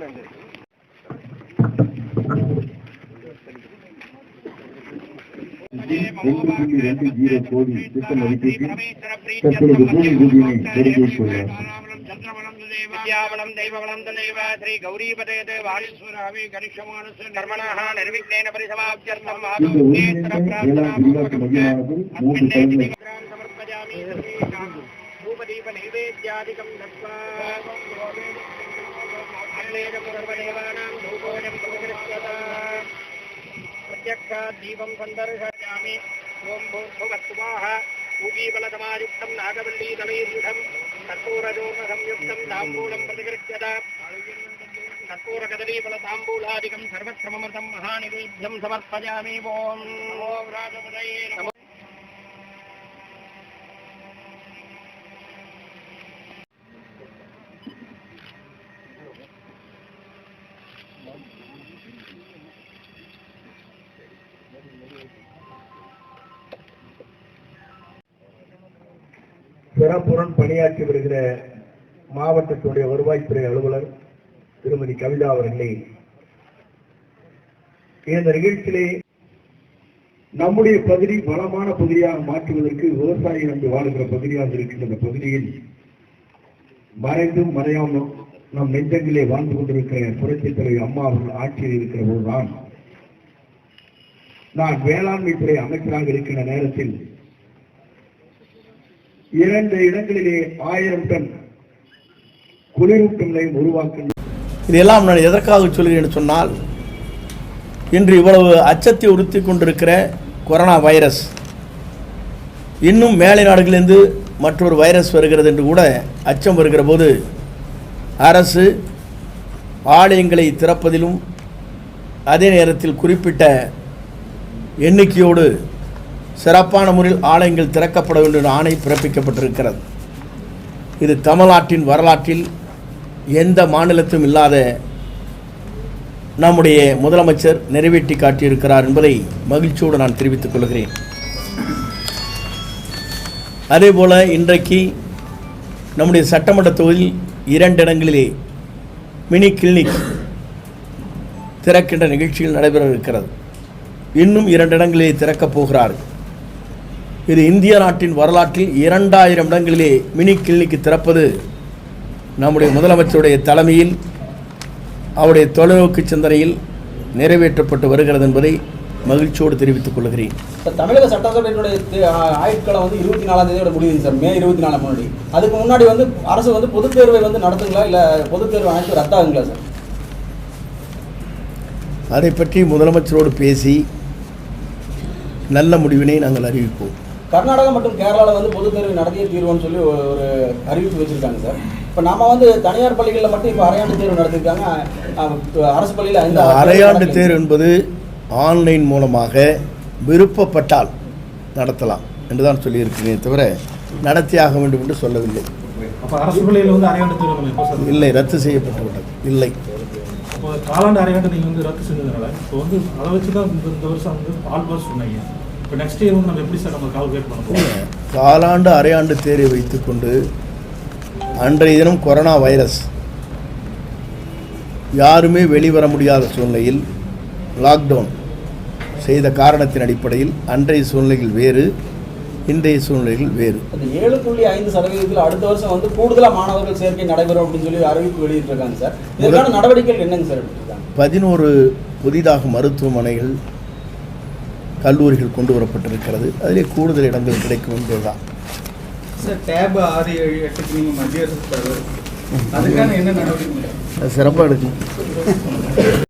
ரெண்டு புள்ளி ரெண்டு ஜீரோ கோடி திட்ட மதிப்பீட்டில் தற்பொழுது பூமி பூஜையினை வித்யாவளம் தெய்வவளம் ஸ்ரீ வாலீஸ்வராமி நிர்விக்னேன பூபதீப நைவேத்யாதிகம் தத்வா அன்வேகபுரவதேவானாம் ரூபோயம் பிரகிருஷ்யதா பிரத்யக்ஷாத்தீபம் சந்தர்ஷாமி ஓம் பூர்புவத்வாஹ பூபீபலதமாயுக்தம் நாகவல்லீதமீர்யுடம் கற்பூரஜோமசம்யுக்தம் தாம்பூலம் பிரதிகிருஷ்யதா கற்பூரகதலீபலதாம்பூலாதிகம் சர்வக்ரமமதம் மகாநிவேத்யம் சமர்ப்பயாமி ஓம் ஓம் ராஜபதயே நமோ சிறப்புடன் பணியாற்றி வருகிற மாவட்டத்துடைய வருவாய்த்துறை அலுவலர் திருமதி கவிதா அவர்களே இந்த நிகழ்ச்சியிலே நம்முடைய பகுதி வளமான பகுதியாக மாற்றுவதற்கு விவசாயி நம்பி வாழ்கிற பகுதியாக இருக்கின்ற இந்த பகுதியில் மறைந்தும் மறையாமல் நம் நெஞ்சங்களே வாழ்ந்து கொண்டிருக்கிற புரட்சித் தலைவர் அம்மா அவர்கள் ஆட்சியில் இருக்கிற போதுதான் நான் வேளாண்மை துறை அமைச்சராக இருக்கின்ற நேரத்தில் இரண்டு இடங்களிலே ஆயிரம் டன் குளிரூட்டும் நிலையம் இதெல்லாம் நான் எதற்காக சொல்கிறேன் என்று சொன்னால் இன்று இவ்வளவு அச்சத்தை உறுத்தி கொண்டிருக்கிற கொரோனா வைரஸ் இன்னும் மேலை நாடுகளிலிருந்து மற்றொரு வைரஸ் வருகிறது என்று கூட அச்சம் வருகிற போது அரசு ஆலயங்களை திறப்பதிலும் அதே நேரத்தில் குறிப்பிட்ட எண்ணிக்கையோடு சிறப்பான முறையில் ஆலயங்கள் திறக்கப்பட வேண்டும் என்ற ஆணை பிறப்பிக்கப்பட்டிருக்கிறது. இது தமிழ்நாட்டின் வரலாற்றில் எந்த மாநிலத்தும் இல்லாத நம்முடைய முதலமைச்சர் நிறைவேற்றி காட்டியிருக்கிறார் என்பதை மகிழ்ச்சியோடு நான் தெரிவித்துக் கொள்கிறேன். அதேபோல இன்றைக்கு நம்முடைய சட்டமன்ற தொகுதியில் இரண்டு இடங்களிலே மினி கிளினிக் திறக்கின்ற நிகழ்ச்சிகள் நடைபெற இருக்கிறது. இன்னும் இரண்டு இடங்களிலே திறக்கப் போகிறார்கள். இது இந்திய நாட்டின் வரலாற்றில் இரண்டாயிரம் இடங்களிலே மினி கிளினிக் திறப்பது நம்முடைய முதலமைச்சருடைய தலைமையில் அவருடைய தொலைநோக்கு சிந்தனையில் நிறைவேற்றப்பட்டு வருகிறது என்பதை மகிழ்ச்சியோடு தெரிவித்துக் கொள்கிறேன். தமிழக சட்டசபையினுடைய ஆயுட்காலம் வந்து இருபத்தி நாலாம் தேதியோட முடியுது சார் மே இருபத்தி நாலாம் முன்னாடி. அதுக்கு முன்னாடி வந்து அரசு வந்து பொதுத் தேர்வை வந்து நடத்துங்களா இல்ல பொதுத் தேர்வு அனைத்து ரத்தாகுங்களா சார்? அதை பற்றி முதலமைச்சரோடு பேசி நல்ல முடிவினை நாங்கள் அறிவிப்போம். கர்நாடகா மற்றும் கேரளாவில் வந்து பொதுத் தேர்வு நடத்திய தீர்வுன்னு சொல்லி ஒரு ஒரு அறிவிப்பு வச்சிருக்காங்க சார். இப்போ நம்ம வந்து தனியார் பள்ளிகளில் மட்டும் இப்போ அரையாண்டு தேர்வு நடத்திருக்காங்க. அரசு பள்ளியில் இந்த அரையாண்டு தேர்வு என்பது ஆன்லைன் மூலமாக விருப்பப்பட்டால் நடத்தலாம் என்று தான் சொல்லியிருக்கிறேன் தவிர நடத்தியாக வேண்டும் என்று சொல்லவில்லை. அப்போ அரசு பள்ளியில் வந்து அரையாண்டு தேர்வு இல்லை ரத்து செய்யப்பட்டு விட்டது இல்லை. அப்போ காலாண்டு அரையாண்டு நீங்கள் வந்து ரத்து செஞ்சதுனால இப்போ வந்து அதை வச்சு தான் இந்த வருஷம் வந்து ஆல் பாஸ் சொன்னீங்க. இப்போ நெக்ஸ்ட் இயர் வந்து நம்ம எப்படி சார் நம்ம கால்குலேட் பண்ண போகிறோம் காலாண்டு அரையாண்டு தேர்வை வைத்துக்கொண்டு அன்றைய தினம் கொரோனா வைரஸ் யாருமே வெளிவர முடியாத சூழ்நிலையில் லாக்டவுன் செய்த காரணத்தின் அடிப்படையில் அன்றைய சூழ்நிலைகள் வேறு இன்றைய சூழ்நிலைகள் வேறு. அந்த ஏழு புள்ளி ஐந்து சதவீதத்தில் அடுத்த வருஷம் வந்து கூடுதலாக மாணவர்கள் சேர்க்கை நடைபெறும் அப்படின்னு சொல்லி அறிவிப்பு வெளியிட்டிருக்காங்க சார் இதற்கான நடவடிக்கைகள் என்னங்க சார் பதினோரு புதிதாக மருத்துவமனைகள் கல்லூரிகள் கொண்டு வரப்பட்டிருக்கிறது. அதிலே கூடுதல் இடங்கள் கிடைக்கும் என்பதுதான். சிறப்பாக எடுக்கணும்